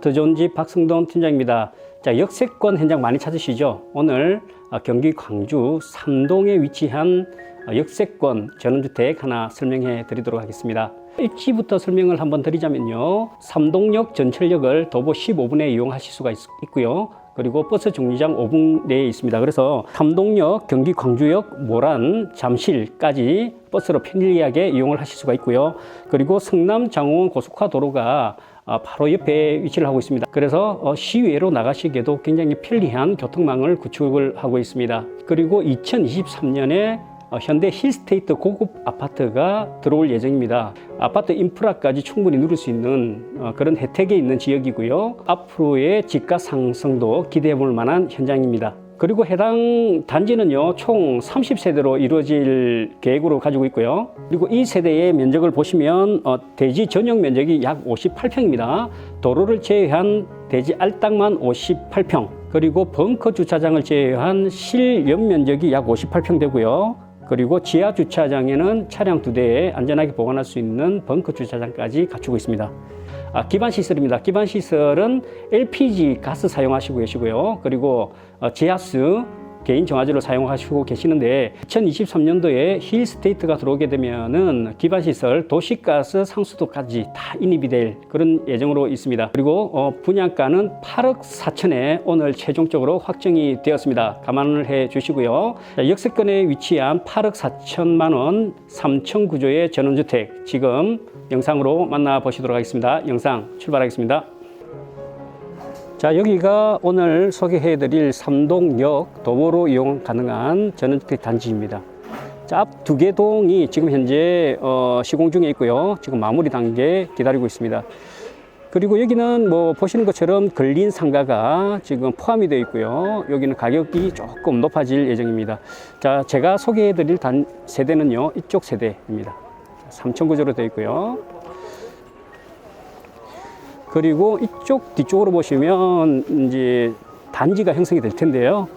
더 좋은 집 박승돈 팀장입니다. 자, 역세권 현장 많이 찾으시죠? 오늘 어, 경기 광주 삼동에 위치한 어, 역세권 전원주택 하나 설명해 드리도록 하겠습니다. 일지부터 설명을 한번 드리자면요. 삼동역 전철역을 도보 15분에 이용하실 수가 있, 있고요. 그리고 버스 정류장 5분 내에 있습니다. 그래서 삼동역, 경기 광주역, 모란, 잠실까지 버스로 편리하게 이용을 하실 수가 있고요. 그리고 성남 장원 고속화 도로가 아, 바로 옆에 위치를 하고 있습니다. 그래서 어, 시외로 나가시기에도 굉장히 편리한 교통망을 구축을 하고 있습니다. 그리고 2023년에 어, 현대 힐스테이트 고급 아파트가 들어올 예정입니다. 아파트 인프라까지 충분히 누릴 수 있는 어, 그런 혜택이 있는 지역이고요. 앞으로의 집가 상승도 기대해 볼 만한 현장입니다. 그리고 해당 단지는요, 총 30세대로 이루어질 계획으로 가지고 있고요. 그리고 이 세대의 면적을 보시면, 어, 대지 전용 면적이 약 58평입니다. 도로를 제외한 대지 알땅만 58평, 그리고 벙커 주차장을 제외한 실연 면적이 약 58평 되고요. 그리고 지하 주차장에는 차량 두 대에 안전하게 보관할 수 있는 벙커 주차장까지 갖추고 있습니다. 아, 기반 시설입니다. 기반 시설은 LPG 가스 사용하시고 계시고요. 그리고 어, 지하수 개인 정화제로 사용하시고 계시는데 2023년도에 힐 스테이트가 들어오게 되면은 기반 시설 도시가스 상수도까지 다 인입이 될 그런 예정으로 있습니다. 그리고 어, 분양가는 8억 4천에 오늘 최종적으로 확정이 되었습니다. 감안을 해 주시고요. 자, 역세권에 위치한 8억 4천만 원 3층 구조의 전원주택 지금 영상으로 만나보시도록 하겠습니다. 영상 출발하겠습니다. 자, 여기가 오늘 소개해 드릴 삼동역 도보로 이용 가능한 전원주택 단지입니다. 자, 앞 두 개 동이 지금 현재 어, 시공 중에 있고요. 지금 마무리 단계 기다리고 있습니다. 그리고 여기는 뭐 보시는 것처럼 근린 상가가 지금 포함이 되어 있고요. 여기는 가격이 조금 높아질 예정입니다. 자, 제가 소개해 드릴 단 세대는요, 이쪽 세대입니다. 3층 구조로 되어 있고요. 그리고 이쪽 뒤쪽으로 보시면 이제 단지가 형성이 될 텐데요.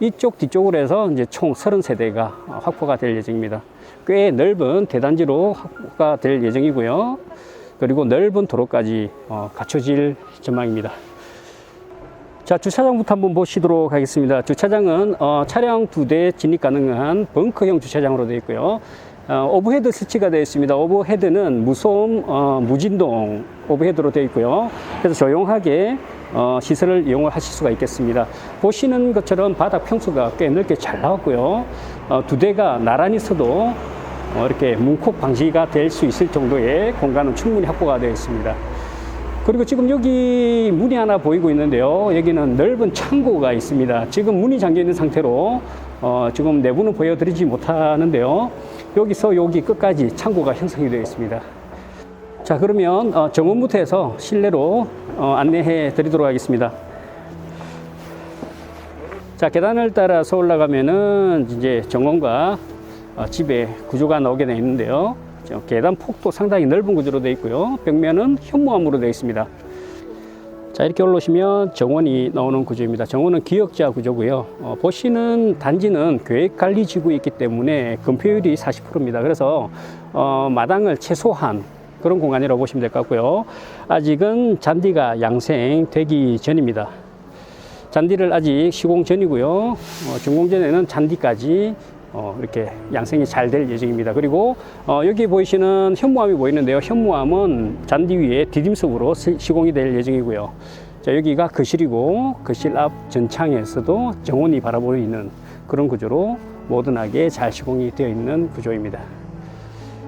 이쪽 뒤쪽으로 해서 이제 총 30세대가 확보가 될 예정입니다. 꽤 넓은 대단지로 확보가 될 예정이고요. 그리고 넓은 도로까지 어, 갖춰질 전망입니다. 자, 주차장부터 한번 보시도록 하겠습니다. 주차장은 어, 차량 두 대 진입 가능한 벙커형 주차장으로 되어 있고요. 어, 오버헤드 설치가 되어 있습니다. 오버헤드는 무소음 어, 무진동 오버헤드로 되어 있고요. 그래서 조용하게 어, 시설을 이용을 하실 수가 있겠습니다. 보시는 것처럼 바닥 평수가 꽤 넓게 잘 나왔고요. 어, 두 대가 나란히 서도 어, 이렇게 문콕 방지가 될 수 있을 정도의 공간은 충분히 확보가 되어 있습니다. 그리고 지금 여기 문이 하나 보이고 있는데요. 여기는 넓은 창고가 있습니다. 지금 문이 잠겨 있는 상태로 어, 지금 내부는 보여드리지 못하는데요. 여기서 여기 끝까지 창고가 형성이 되어 있습니다. 자, 그러면 어, 정원부터 해서 실내로 어, 안내해 드리도록 하겠습니다. 자, 계단을 따라서 올라가면은 이제 정원과 어, 집의 구조가 나오게 되어 있는데요. 저 계단 폭도 상당히 넓은 구조로 되어 있고요. 벽면은 현무암으로 되어 있습니다. 자, 이렇게 올라오시면 정원이 나오는 구조입니다. 정원은 기역자 구조고요. 어, 보시는 단지는 계획관리지구에 있기 때문에 건폐율이 40%입니다. 그래서 어, 마당을 최소한 그런 공간이라고 보시면 될 것 같고요. 아직은 잔디가 양생되기 전입니다. 잔디를 아직 시공 전이고요. 어, 준공 전에는 잔디까지 어, 이렇게 양생이 잘 될 예정입니다. 그리고 어, 여기 보이시는 현무암이 보이는데요. 현무암은 잔디 위에 디딤석으로 시- 시공이 될 예정이고요. 자, 여기가 거실이고 거실 앞 전창에서도 정원이 바라보이는 그런 구조로 모던하게 잘 시공이 되어 있는 구조입니다.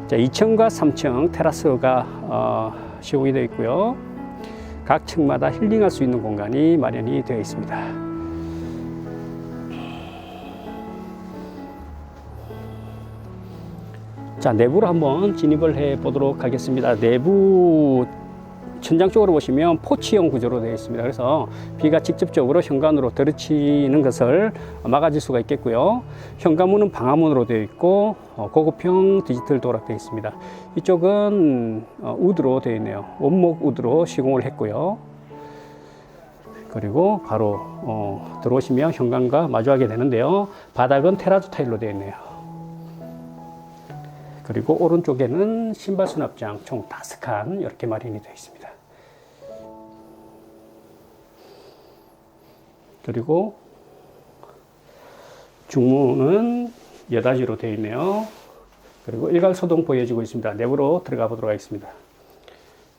자, 2층과 3층 테라스가 어, 시공이 되어 있고요. 각 층마다 힐링할 수 있는 공간이 마련이 되어 있습니다. 자, 내부로 한번 진입을 해 보도록 하겠습니다. 내부 천장 쪽으로 보시면 포치형 구조로 되어 있습니다. 그래서 비가 직접적으로 현관으로 들이치는 것을 막아줄 수가 있겠고요. 현관문은 방화문으로 되어 있고 어, 고급형 디지털 도락 되어 있습니다. 이쪽은 어, 우드로 되어 있네요. 원목 우드로 시공을 했고요. 그리고 바로 어, 들어오시면 현관과 마주하게 되는데요. 바닥은 테라조 타일로 되어 있네요. 그리고 오른쪽에는 신발 수납장 총 다섯 칸 이렇게 마련이 되어 있습니다. 그리고 중문은 여닫이로 되어 있네요. 그리고 일괄 소동 보여지고 있습니다. 내부로 들어가 보도록 하겠습니다.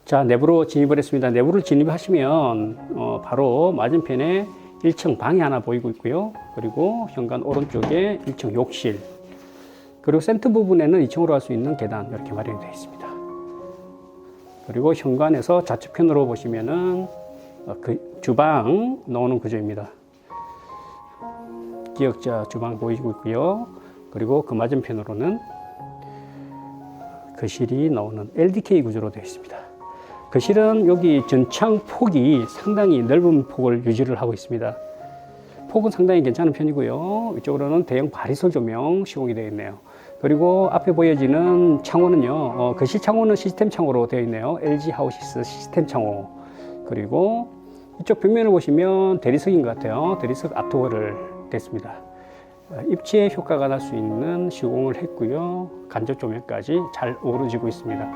자, 내부로 진입을 했습니다. 내부를 진입하시면 어, 바로 맞은편에 1층 방이 하나 보이고 있고요. 그리고 현관 오른쪽에 1층 욕실. 그리고 센터 부분에는 2층으로 갈수 있는 계단 이렇게 마련이 되어 있습니다. 그리고 현관에서 좌측편으로 보시면은 어, 그 주방 나오는 구조입니다. 기역자 주방 보이고 있고요. 그리고 그 맞은편으로는 거실이 나오는 LDK 구조로 되어 있습니다. 거실은 여기 전창 폭이 상당히 넓은 폭을 유지를 하고 있습니다. 폭은 상당히 괜찮은 편이고요. 이쪽으로는 대형 바리솔 조명 시공이 되어 있네요. 그리고 앞에 보여지는 창호는요, 어, 거실 창호는 시스템 창호로 되어 있네요. LG 하우시스 시스템 창호. 그리고 이쪽 벽면을 보시면 대리석인 것 같아요. 대리석 아트월을 됐습니다. 어, 입체 효과가 날 수 있는 시공을 했고요. 간접 조명까지 잘 어우러지고 있습니다.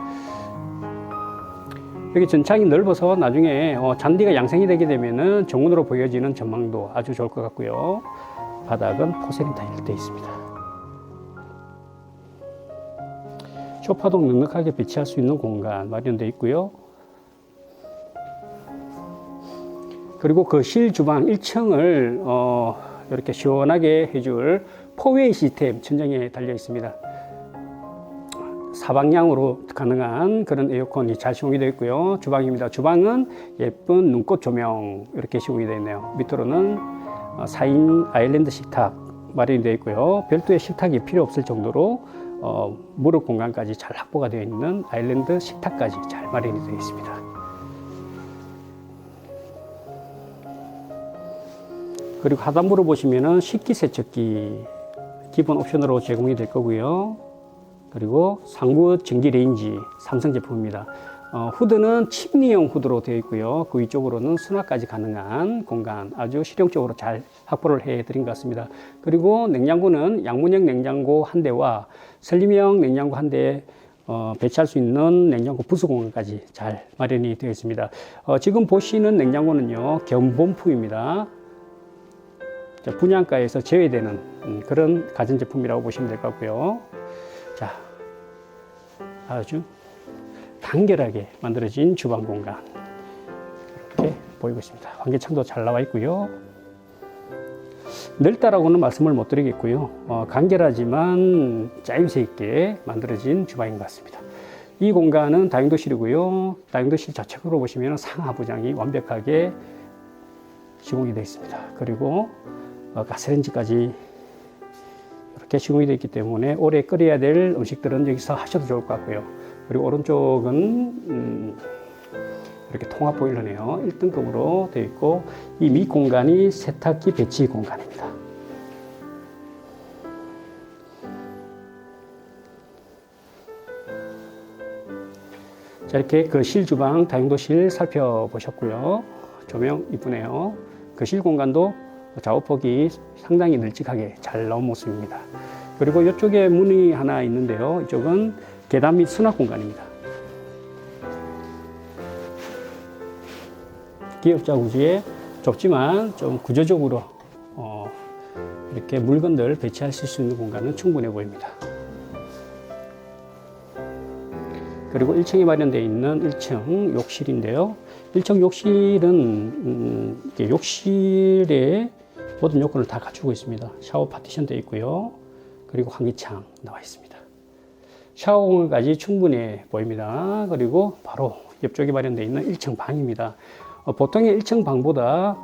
여기 전창이 넓어서 나중에 어, 잔디가 양생이 되게 되면은 정문으로 보여지는 전망도 아주 좋을 것 같고요. 바닥은 포세린 타일로 되어 있습니다. 쇼파도 넉넉하게 배치할 수 있는 공간 마련되어 있고요. 그리고 그 실 주방 1층을 어, 이렇게 시원하게 해줄 포웨이 시스템 천장에 달려 있습니다. 사방향으로 가능한 그런 에어컨이 잘 시공이 되어 있고요. 주방입니다. 주방은 예쁜 눈꽃 조명 이렇게 시공이 되어 있네요. 밑으로는 4인 아일랜드 식탁 마련이 되어 있고요. 별도의 식탁이 필요 없을 정도로 어, 무릎 공간까지 잘 확보가 되어 있는 아일랜드 식탁까지 잘 마련이 되어 있습니다. 그리고 하단부로 보시면은 식기 세척기 기본 옵션으로 제공이 될 거고요. 그리고 상부 전기 레인지 삼성 제품입니다. 어, 후드는 침리형 후드로 되어 있고요. 그 위쪽으로는 수납까지 가능한 공간 아주 실용적으로 잘 확보를 해 드린 것 같습니다. 그리고 냉장고는 양문형 냉장고 한 대와 슬림형 냉장고 한대 어, 배치할 수 있는 냉장고 부수 공간까지 잘 마련이 되어 있습니다. 어, 지금 보시는 냉장고는요, 견본품입니다. 자, 분양가에서 제외되는 음, 그런 가전제품이라고 보시면 될 것 같고요. 자, 아주 간결하게 만들어진 주방 공간 이렇게 보이고 있습니다. 환기창도 잘 나와 있고요. 넓다라고는 말씀을 못 드리겠고요. 어, 간결하지만 짜임새 있게 만들어진 주방인 것 같습니다. 이 공간은 다용도실이고요. 다용도실 좌측으로 보시면 상하부장이 완벽하게 시공이 되어 있습니다. 그리고 어, 가스레인지까지 이렇게 시공이 되어 있기 때문에 오래 끓여야 될 음식들은 여기서 하셔도 좋을 것 같고요. 그리고 오른쪽은 음, 이렇게 통합 보일러네요. 1등급으로 되어 있고 이 밑 공간이 세탁기 배치 공간입니다. 자 이렇게 거실 주방 다용도실 살펴보셨고요. 조명 이쁘네요. 거실 공간도 좌우폭이 상당히 널찍하게 잘 나온 모습입니다. 그리고 이쪽에 문이 하나 있는데요. 이쪽은 계단 및 수납 공간입니다. 기역자 구조에 좁지만 좀 구조적으로 어, 이렇게 물건들 배치하실 수 있는 공간은 충분해 보입니다. 그리고 1층에 마련되어 있는 1층 욕실인데요. 1층 욕실은 음, 욕실에 모든 요건을 다 갖추고 있습니다. 샤워 파티션 되어 있고요. 그리고 환기창 나와 있습니다. 샤워 공간까지 충분해 보입니다. 그리고 바로 옆쪽에 마련되어 있는 1층 방입니다. 어, 보통의 1층 방보다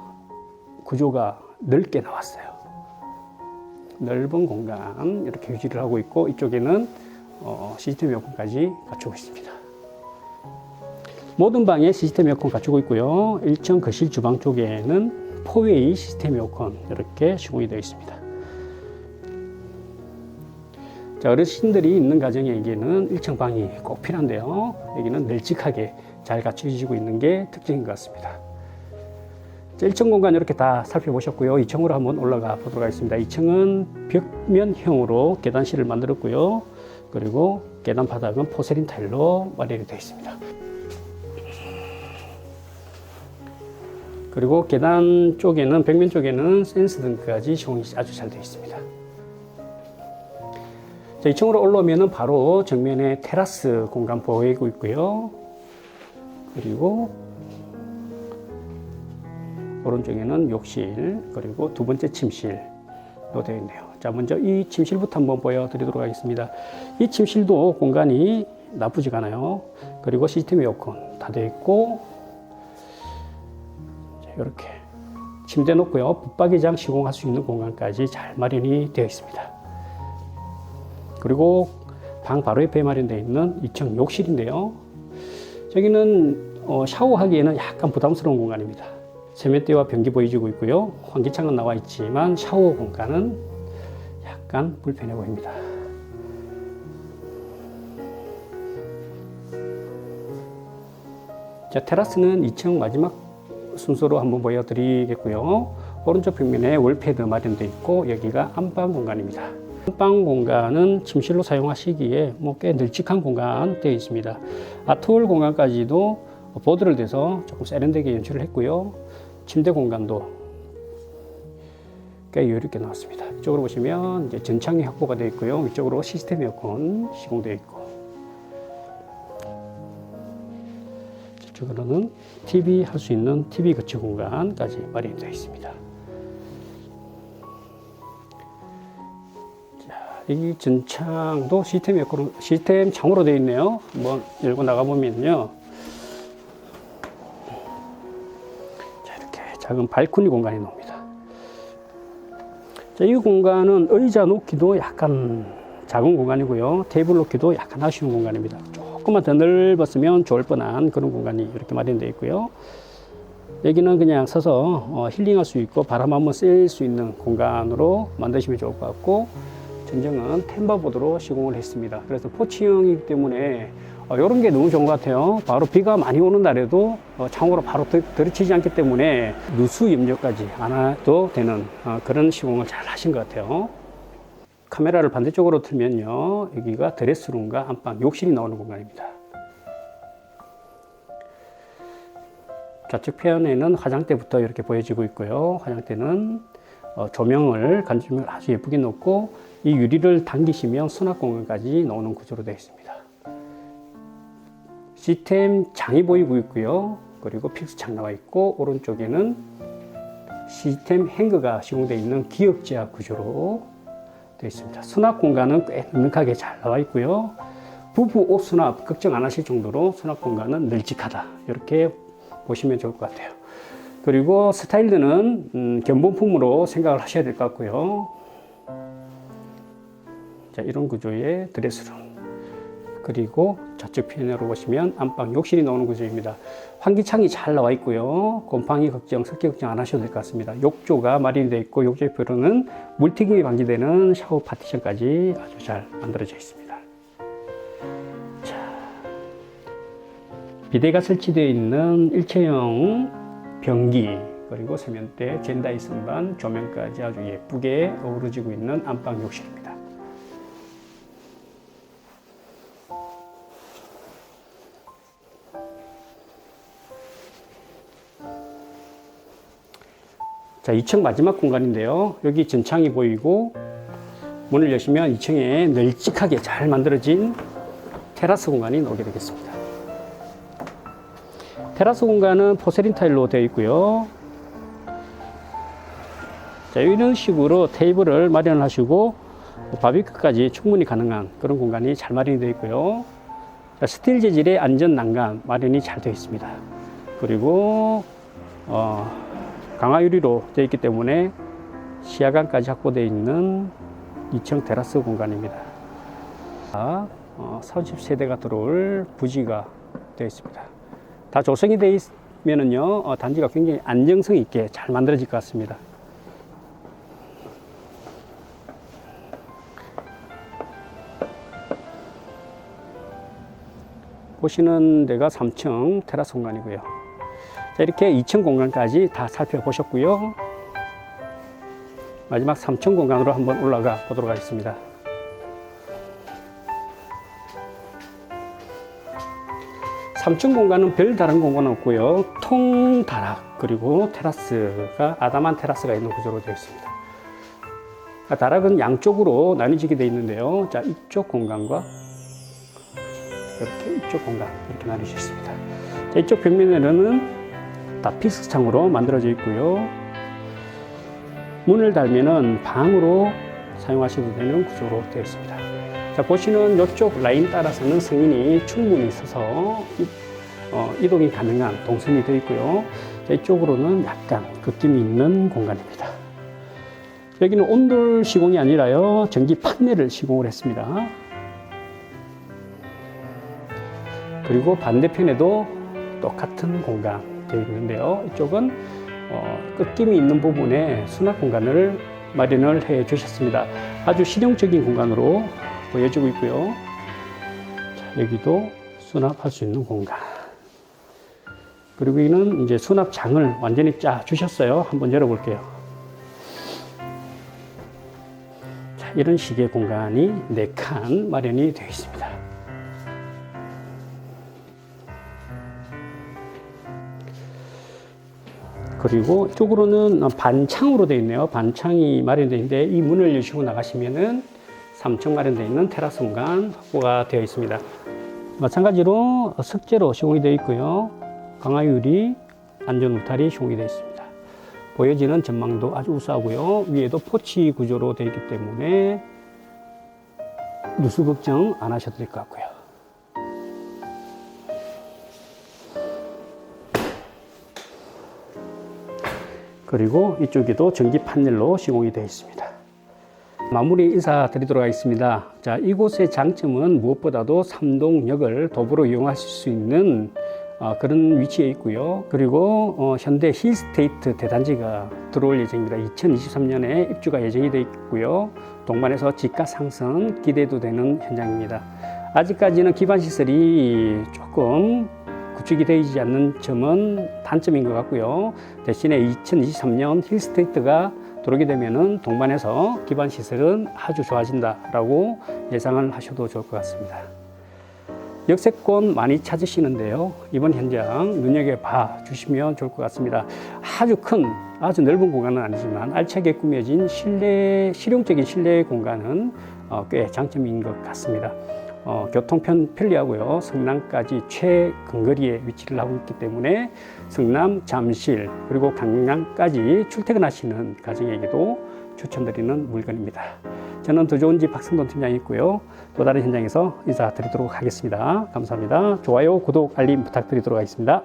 구조가 넓게 나왔어요. 넓은 공간 이렇게 유지를 하고 있고 이쪽에는 어, 시스템 에어컨까지 갖추고 있습니다. 모든 방에 시스템 에어컨 갖추고 있고요. 1층 거실 주방 쪽에는 포웨이 시스템 에어컨 이렇게 시공이 되어 있습니다. 자, 어르신들이 있는 가정에게는 1층 방이 꼭 필요한데요. 여기는 널찍하게 잘 갖춰지고 있는 게 특징인 것 같습니다. 자, 1층 공간 이렇게 다 살펴보셨고요. 2층으로 한번 올라가 보도록 하겠습니다. 2층은 벽면형으로 계단실을 만들었고요. 그리고 계단 바닥은 포세린 타일로 마련이 되어 있습니다. 그리고 계단 쪽에는 벽면 쪽에는 센스 등까지 시공이 아주 잘 되어 있습니다. 자, 2층으로 올라오면은 바로 정면에 테라스 공간 보이고 있고요. 그리고 오른쪽에는 욕실 그리고 두 번째 침실로 되어 있네요. 자, 먼저 이 침실부터 한번 보여드리도록 하겠습니다. 이 침실도 공간이 나쁘지가 않아요. 그리고 시스템 에어컨 다 되어 있고 이렇게 침대 놓고요. 붙박이장 시공할 수 있는 공간까지 잘 마련이 되어 있습니다. 그리고 방 바로 옆에 마련되어 있는 2층 욕실인데요. 저기는 어, 샤워하기에는 약간 부담스러운 공간입니다. 세면대와 변기 보여지고 있고요. 환기창은 나와 있지만 샤워 공간은 약간 불편해 보입니다. 자, 테라스는 2층 마지막 순서로 한번 보여드리겠고요. 오른쪽 벽면에 월패드 마련되어 있고 여기가 안방 공간입니다. 안방 공간은 침실로 사용하시기에 뭐 꽤 널찍한 공간 되어 있습니다. 아트홀 공간까지도 보드를 대서 조금 세련되게 연출을 했고요. 침대 공간도 꽤 여유롭게 나왔습니다. 이쪽으로 보시면 이제 전창이 확보가 되어 있고요. 위쪽으로 시스템 에어컨 시공되어 있고 저쪽으로는 TV 할 수 있는 TV 거치 공간까지 마련되어 있습니다. 이 전창도 시스템 에어컨 시스템 창으로 되어 있네요. 한번 열고 나가 보면요. 자, 이렇게 작은 발코니 공간이 나옵니다. 자, 이 공간은 의자 놓기도 약간 작은 공간이고요. 테이블 놓기도 약간 아쉬운 공간입니다. 조금만 더 넓었으면 좋을 뻔한 그런 공간이 이렇게 마련되어 있고요. 여기는 그냥 서서 어, 힐링할 수 있고 바람 한번 쐴 수 있는 공간으로 만드시면 좋을 것 같고 전정은 템바보드로 시공을 했습니다. 그래서 포치형이기 때문에 어, 이런 게 너무 좋은 것 같아요. 바로 비가 많이 오는 날에도 어, 창호로 바로 들, 들이치지 않기 때문에 누수 염려까지 안 해도 되는 어, 그런 시공을 잘 하신 것 같아요. 카메라를 반대쪽으로 틀면요. 여기가 드레스룸과 안방, 욕실이 나오는 공간입니다. 좌측 편에는 화장대부터 이렇게 보여지고 있고요. 화장대는 어, 조명을 간주명을 아주 예쁘게 놓고 이 유리를 당기시면 수납 공간까지 나오는 구조로 되어 있습니다. 시스템 장이 보이고 있고요. 그리고 픽스 창 나와 있고 오른쪽에는 시스템 행거가 시공되어 있는 기역 제약 구조로 되어 있습니다. 수납 공간은 꽤 넉넉하게 잘 나와 있고요. 부부 옷 수납 걱정 안 하실 정도로 수납 공간은 널찍하다. 이렇게 보시면 좋을 것 같아요. 그리고 스타일드는 음, 견본품으로 생각을 하셔야 될 것 같고요. 자, 이런 구조의 드레스룸. 그리고 좌측 편으로 보시면 안방 욕실이 나오는 구조입니다. 환기창이 잘 나와 있고요. 곰팡이 걱정, 습기 걱정 안 하셔도 될 것 같습니다. 욕조가 마련이 되어 있고 욕조 옆으로는 물튀김이 방지되는 샤워 파티션까지 아주 잘 만들어져 있습니다. 자, 비대가 설치되어 있는 일체형 변기 그리고 세면대, 젠다이 선반, 조명까지 아주 예쁘게 어우러지고 있는 안방 욕실입니다. 자, 2층 마지막 공간인데요. 여기 전창이 보이고 문을 여시면 2층에 널찍하게 잘 만들어진 테라스 공간이 나오게 되겠습니다. 테라스 공간은 포세린 타일로 되어 있고요. 자, 이런 식으로 테이블을 마련하시고 바비큐까지 충분히 가능한 그런 공간이 잘 마련이 되어 있고요. 자, 스틸 재질의 안전 난간 마련이 잘 되어 있습니다. 그리고 어, 강화 유리로 되어 있기 때문에 시야관까지 확보되어 있는 2층 테라스 공간입니다. 아, 어, 30세대가 들어올 부지가 되어 있습니다. 다 조성이 되어 있면은요, 어, 단지가 굉장히 안정성 있게 잘 만들어질 것 같습니다. 보시는 데가 3층 테라스 공간이고요. 자, 이렇게 2층 공간까지 다 살펴보셨고요. 마지막 3층 공간으로 한번 올라가 보도록 하겠습니다. 3층 공간은 별 다른 공간은 없고요. 통 다락 그리고 테라스가 아담한 테라스가 있는 구조로 되어 있습니다. 아, 다락은 양쪽으로 나뉘지게 되어 있는데요. 자 이쪽 공간과 이렇게 이쪽 공간 이렇게 수 있습니다. 자, 이쪽 벽면에는 다 피스 창으로 만들어져 있고요. 문을 달면은 방으로 사용하셔도 되는 구조로 되어 있습니다. 자, 보시는 이쪽 라인 따라서는 승인이 충분히 있어서 이, 어, 이동이 가능한 동선이 되어 있고요. 자, 이쪽으로는 약간 급dim이 있는 공간입니다. 여기는 온돌 시공이 아니라요, 전기 판넬을 시공을 했습니다. 그리고 반대편에도 똑같은 공간 되어 있는데요. 이쪽은 어, 끝김이 있는 부분에 수납 공간을 마련을 해 주셨습니다. 아주 실용적인 공간으로 보여지고 있고요. 자, 여기도 수납할 수 있는 공간. 그리고 여기는 이제 수납장을 완전히 짜 주셨어요. 한번 열어볼게요. 자, 이런 식의 공간이 네칸 마련이 되어 있습니다. 그리고 이쪽으로는 반창으로 되어 있네요. 반창이 마련되어 있는데 이 문을 여시고 나가시면은 3층 마련되어 있는 테라스 공간 확보가 되어 있습니다. 마찬가지로 석재로 시공이 되어 있고요. 강화유리, 안전 울타리 시공이 되어 있습니다. 보여지는 전망도 아주 우수하고요. 위에도 포치 구조로 되어 있기 때문에 누수 걱정 안 하셔도 될 것 같고요. 그리고 이쪽에도 전기 판넬로 시공이 되어 있습니다. 마무리 인사드리도록 하겠습니다. 자, 이곳의 장점은 무엇보다도 삼동역을 도보로 이용하실 수 있는 어, 그런 위치에 있고요. 그리고 어, 현대 힐스테이트 대단지가 들어올 예정입니다. 2023년에 입주가 예정이 되어 있고요. 동반해서 집가 상승 기대도 되는 현장입니다. 아직까지는 기반 시설이 조금 구축이 되지 않는 점은 단점인 것 같고요. 대신에 2023년 힐스테이트가 들어오게 되면은 동반해서 기반 시설은 아주 좋아진다라고 예상을 하셔도 좋을 것 같습니다. 역세권 많이 찾으시는데요. 이번 현장 눈여겨봐 주시면 좋을 것 같습니다. 아주 큰, 아주 넓은 공간은 아니지만 알차게 꾸며진 실내, 실용적인 실내 공간은 어, 꽤 장점인 것 같습니다. 어, 교통편 편리하고요. 성남까지 최근거리에 위치를 하고 있기 때문에 성남, 잠실, 그리고 강남까지 출퇴근하시는 가정에게도 추천드리는 물건입니다. 저는 더 좋은 집 박성돈 팀장이고요. 또 다른 현장에서 인사드리도록 하겠습니다. 감사합니다. 좋아요, 구독, 알림 부탁드리도록 하겠습니다.